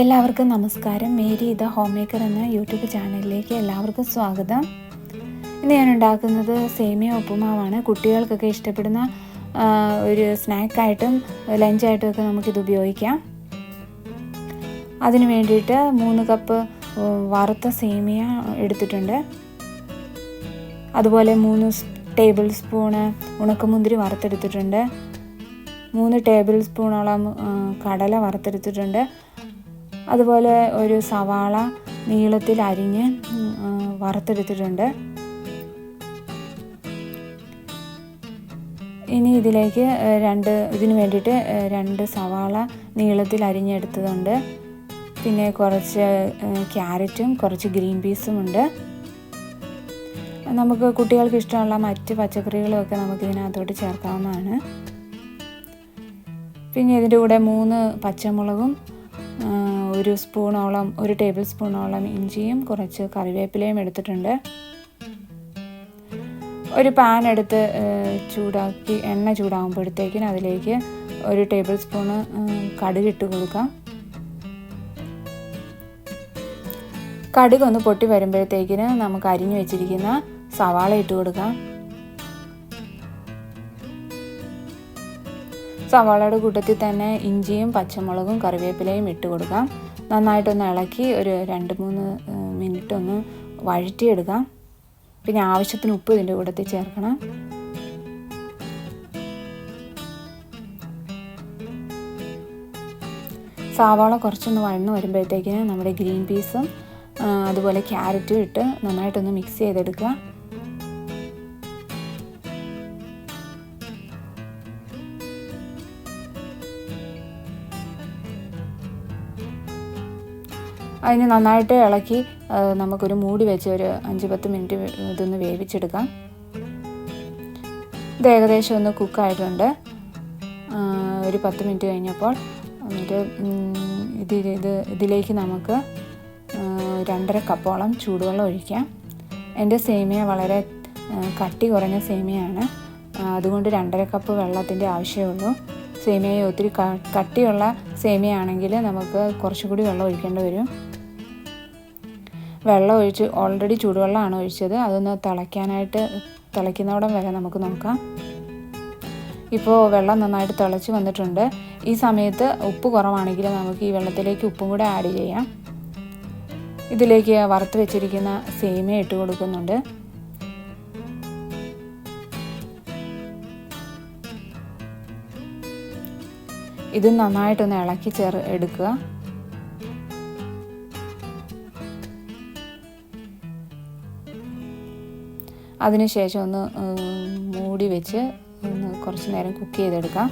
എല്ലാവർക്കും നമസ്കാരം. Mary the home maker എന്ന യൂട്യൂബ് ചാനലിലേക്ക് എല്ലാവർക്കും സ്വാഗതം. ഇന്ന് ഞാൻ ഉണ്ടാക്കുന്നത് സേമിയ ഉപ്പുമാവാണ്. കുട്ടികൾക്കൊക്കെ ഇഷ്ടപ്പെടുന്ന ഒരു സ്നാക്കായിട്ടും ലഞ്ചായിട്ടും ഒക്കെ നമുക്കിത് ഉപയോഗിക്കാം. അതിന് വേണ്ടിയിട്ട് മൂന്ന് കപ്പ് വറുത്ത സേമിയ എടുത്തിട്ടുണ്ട്. അതുപോലെ മൂന്ന് ടേബിൾ സ്പൂണ് ഉണക്കമുന്തിരി വറുത്തെടുത്തിട്ടുണ്ട്. മൂന്ന് ടേബിൾ സ്പൂണോളം കടല വറുത്തെടുത്തിട്ടുണ്ട്. അതുപോലെ ഒരു സവാള നീളത്തിൽ അരിഞ്ഞ് വറുത്തെടുത്തിട്ടുണ്ട്. ഇനി ഇതിലേക്ക് രണ്ട് ഇതിന് വേണ്ടിയിട്ട് രണ്ട് സവാള നീളത്തിൽ അരിഞ്ഞെടുത്തതുണ്ട്. പിന്നെ കുറച്ച് ക്യാരറ്റും കുറച്ച് ഗ്രീൻ പീസും ഉണ്ട്. നമുക്ക് കുട്ടികൾക്ക് ഇഷ്ടമുള്ള മറ്റ് പച്ചക്കറികളും ഒക്കെ നമുക്ക് ഇതിനകത്തോട്ട് ചേർക്കാവുന്നതാണ്. പിന്നെ ഇതിന്റെ കൂടെ മൂന്ന് പച്ചമുളകും ഒരു സ്പൂണോളം ഒരു ടേബിൾ സ്പൂണോളം ഇഞ്ചിയും കുറച്ച് കറിവേപ്പിലയും എടുത്തിട്ടുണ്ട്. ഒരു പാൻ എടുത്ത് ചൂടാക്കി എണ്ണ ചൂടാകുമ്പോഴത്തേക്കിന് അതിലേക്ക് ഒരു ടേബിൾ സ്പൂണ് കടുകിട്ട് കൊടുക്കാം. കടുക് ഒന്ന് പൊട്ടി വരുമ്പോഴത്തേക്കിന് നമുക്ക് അരിഞ്ഞു വെച്ചിരിക്കുന്ന സവാള ഇട്ട് കൊടുക്കാം. സവാളയുടെ കൂട്ടത്തിൽ തന്നെ ഇഞ്ചിയും പച്ചമുളകും കറിവേപ്പിലയും ഇട്ട് കൊടുക്കാം. നന്നായിട്ടൊന്ന് ഇളക്കി ഒരു രണ്ട് മൂന്ന് മിനിറ്റ് ഒന്ന് വഴറ്റിയെടുക്കാം. പിന്നെ ആവശ്യത്തിന് ഉപ്പ് ഇതിന്റെ കൂട്ടത്തിൽ ചേർക്കണം. സവാള കുറച്ചൊന്ന് വഴന്ന് വരുമ്പോഴത്തേക്കിന് നമ്മുടെ ഗ്രീൻ പീസും അതുപോലെ ക്യാരറ്റും ഇട്ട് നന്നായിട്ടൊന്ന് മിക്സ് ചെയ്തെടുക്കുക. അതിന് നന്നായിട്ട് ഇളക്കി നമുക്കൊരു മൂടി വെച്ച് ഒരു അഞ്ച് പത്ത് മിനിറ്റ് ഇതൊന്ന് വേവിച്ചെടുക്കാം. ഇത് ഏകദേശം ഒന്ന് കുക്കായിട്ടുണ്ട് ഒരു പത്ത് മിനിറ്റ് കഴിഞ്ഞപ്പോൾ എന്നിട്ട് ഇത് ഇത് ഇതിലേക്ക് നമുക്ക് രണ്ടര കപ്പോളം ചൂടുവെള്ളം ഒഴിക്കാം. എന്റെ സേമിയ വളരെ കട്ടി കുറഞ്ഞ സേമിയയാണ് ആ, അതുകൊണ്ട് രണ്ടര കപ്പ് വെള്ളത്തിന്റെ ആവശ്യമുള്ളൂ സേമിയ ഒത്തിരി കട്ടിയുള്ള സേമിയ ആണെങ്കിൽ നമുക്ക് കുറച്ചുകൂടി വെള്ളം ഒഴിക്കേണ്ടി വരും. വെള്ളം ഒഴിച്ച് ഓൾറെഡി ചൂടുവെള്ളമാണ് ഒഴിച്ചത്. അതൊന്ന് തിളയ്ക്കാനായിട്ട് തിളയ്ക്കുന്നവിടം വരെ നമുക്ക് നോക്കാം. ഇപ്പോൾ വെള്ളം നന്നായിട്ട് തിളച്ച് വന്നിട്ടുണ്ട്. ഈ സമയത്ത് ഉപ്പ് കുറവാണെങ്കിൽ നമുക്ക് ഈ വെള്ളത്തിലേക്ക് ഉപ്പും കൂടെ ആഡ് ചെയ്യാം. ഇതിലേക്ക് വറുത്ത് വെച്ചിരിക്കുന്ന സേമിയ ഇട്ട് കൊടുക്കുന്നുണ്ട്. ഇത് നന്നായിട്ടൊന്ന് ഇളക്കി ചേർ എടുക്കുക. അതിനുശേഷം ഒന്ന് മൂടി വെച്ച് ഒന്ന് കുറച്ച് നേരം കുക്ക് ചെയ്തെടുക്കാം.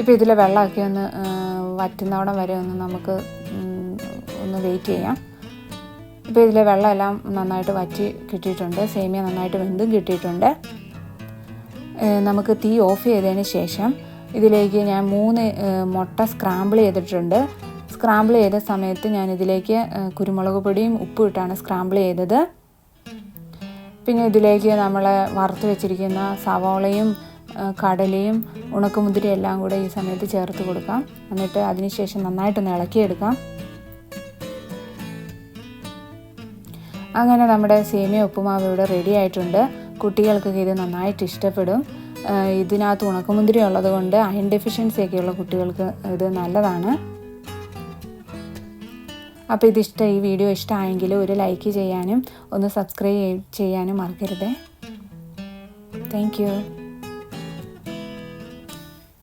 ഇപ്പോൾ ഇതിലെ വെള്ളമൊക്കെ ഒന്ന് വറ്റുന്നവിടം വരെ ഒന്ന് നമുക്ക് ഒന്ന് വെയിറ്റ് ചെയ്യാം. ഇപ്പോൾ ഇതിലെ വെള്ളമെല്ലാം നന്നായിട്ട് വറ്റി കിട്ടിയിട്ടുണ്ട്. സേമിയ നന്നായിട്ട് വെന്തും കിട്ടിയിട്ടുണ്ട്. നമുക്ക് തീ ഓഫ് ചെയ്തതിന് ശേഷം ഇതിലേക്ക് ഞാൻ മൂന്ന് മുട്ട സ്ക്രാമ്പിൾ ചെയ്തിട്ടുണ്ട്. സ്ക്രാമ്പിൾ ചെയ്ത സമയത്ത് ഏ, കുരുമുളക് പൊടിയും ഉപ്പും ഇട്ടാണ് സ്ക്രാമ്പിൾ ചെയ്തത്. പിന്നെ ഇതിലേക്ക് നമ്മൾ വറുത്ത് വെച്ചിരിക്കുന്ന സവോളയും കടലയും ഉണക്കമുന്തിരി എല്ലാം കൂടെ ഈ സമയത്ത് ചേർത്ത് കൊടുക്കാം. എന്നിട്ട് അതിനുശേഷം നന്നായിട്ടൊന്ന് ഇളക്കിയെടുക്കാം. അങ്ങനെ നമ്മുടെ സേമിയ ഉപ്പുമാവ് ഇവിടെ റെഡി ആയിട്ടുണ്ട്. കുട്ടികൾക്കൊക്കെ ഇത് നന്നായിട്ട് ഇഷ്ടപ്പെടും. ഇതിനകത്ത് ഉണക്കമുന്തിരി ഉള്ളത് കൊണ്ട് അയൺ ഡെഫിഷ്യൻസി ഒക്കെയുള്ള കുട്ടികൾക്ക് ഇത് നല്ലതാണ്. അപ്പോൾ ഇതിഷ്ടം ഈ വീഡിയോ ഇഷ്ടമായെങ്കിൽ ഒരു ലൈക്ക് ചെയ്യാനും ഒന്ന് സബ്സ്ക്രൈബ് ചെയ്യാനും മറക്കരുത്. താങ്ക്